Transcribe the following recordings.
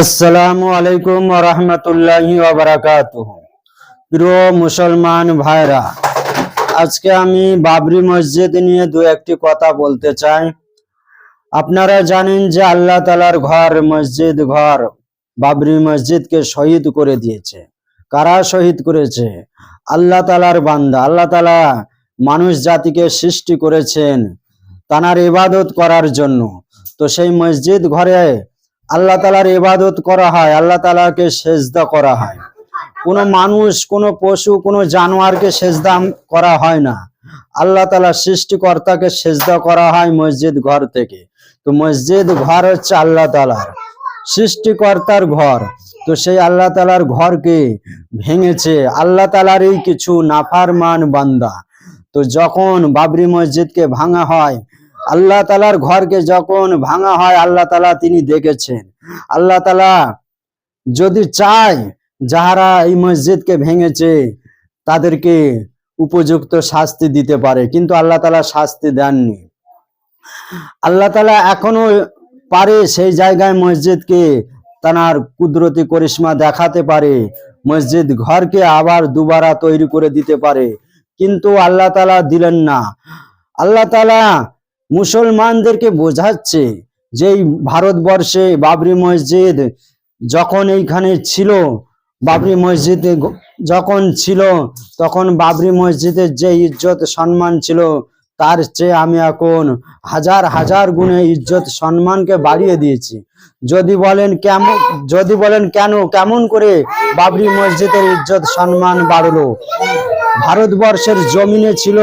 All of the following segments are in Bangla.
আসসালামু আলাইকুম রহমতুল্লাহি প্রিয় মুসলমান ভাইরা, আজকে আমি বাবরি মসজিদ নিয়ে দু একটি কথা বলতে চাই। আপনারা জানেন যে আল্লাহ তালার ঘর, মসজিদ ঘর বাবরি মসজিদকে শহীদ করে দিয়েছে। কারা শহীদ করেছে? আল্লাহ তালার বান্দা, আল্লাহ তালা মানুষ জাতিকে সৃষ্টি করেছেন তানার ইবাদত করার জন্য। তো সেই মসজিদ ঘরে আল্লাহ তালার ইবাদত করা হয়, আল্লাহ তালাকে সেজদা করা হয়। কোনো মানুষ, কোনো পশু, কোনো জানোয়ারকে সেজদা করা হয় না। আল্লাহ তালা সৃষ্টিকর্তাকে সেজদা করা হয় মসজিদ ঘর থেকে। তো মসজিদ ঘর হচ্ছে আল্লাহ তালার সৃষ্টিকর্তার ঘর। তো সেই আল্লাহ তালার ঘরকে ভেঙেছে। আল্লাহ তালারই কিছু নাফারমান বান্দা। তো যখন বাবরি মসজিদকে ভাঙা হয় আল্লাহ তালার ঘরকে যখন ভাঙা হয়, আল্লাহ তালা তিনি দেখেছেন। আল্লাহ তালা যদি চায় যাহারা এই মসজিদকে ভেঙেছে, তাদেরকে উপযুক্ত শাস্তি দিতে পারে, কিন্তু আল্লাহ তালা শাস্তি দেননি। আল্লাহ তালা এখনও পারে সেই জায়গায় মসজিদকে তার কুদরতি করিশ্মা দেখাতে পারে, মসজিদ ঘরকে আবার দুবারা তৈরি করে দিতে পারে, কিন্তু আল্লাহ তালা দিলেন না। আল্লাহ তালা মুসলমানদেরকে বোঝাচ্ছে যে ভারতবর্ষে বাবরি মসজিদ যখন এইখানে ছিল, বাবরি মসজিদে যখন ছিল, তখন বাবরি মসজিদের যে ইজ্জত, সম্মান ছিল, তার চেয়ে আমি এখন হাজার হাজার গুণে ইজ্জত, সম্মানকে বাড়িয়ে দিয়েছি। যদি বলেন কেমন, যদি বলেন কেন, কেমন করে বাবরি মসজিদের ইজ্জত, সম্মান বাড়লো? ভারতবর্ষের জমিনে ছিল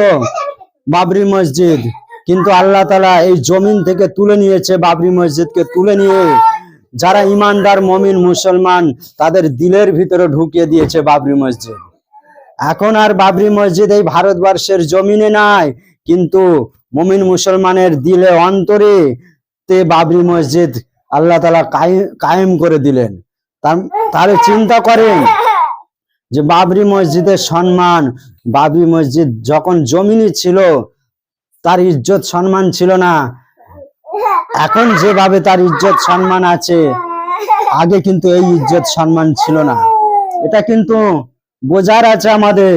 বাবরি মসজিদ। কিন্তু আল্লাহ তালা এই জমিন থেকে তুলে নিয়েছে বাবরি মসজিদকে তুলে নিয়ে যারা ইমানদার, মমিন, মুসলমান তাদের দিলের ভিতরে ঢুকিয়ে দিয়েছে বাবরি মসজিদ। এখন আর বাবরি মসজিদ এই ভারতবর্ষের জমিনে নাই, কিন্তু মমিন, মুসলমানের দিলে অন্তরে তে বাবরি মসজিদ আল্লাহ তালা কায়েম করে দিলেন। তার- তাহলে চিন্তা করেন যে বাবরি মসজিদের সম্মান, বাবরি মসজিদ যখন জমিনে ছিল তার ইজ্জত সম্মান ছিল না। এখন যেভাবে তার ইজ্জত সম্মান আছে, আগে কিন্তু এই ইজ্জত সম্মান ছিল না। এটা কিন্তু বোঝার আছে আমাদের।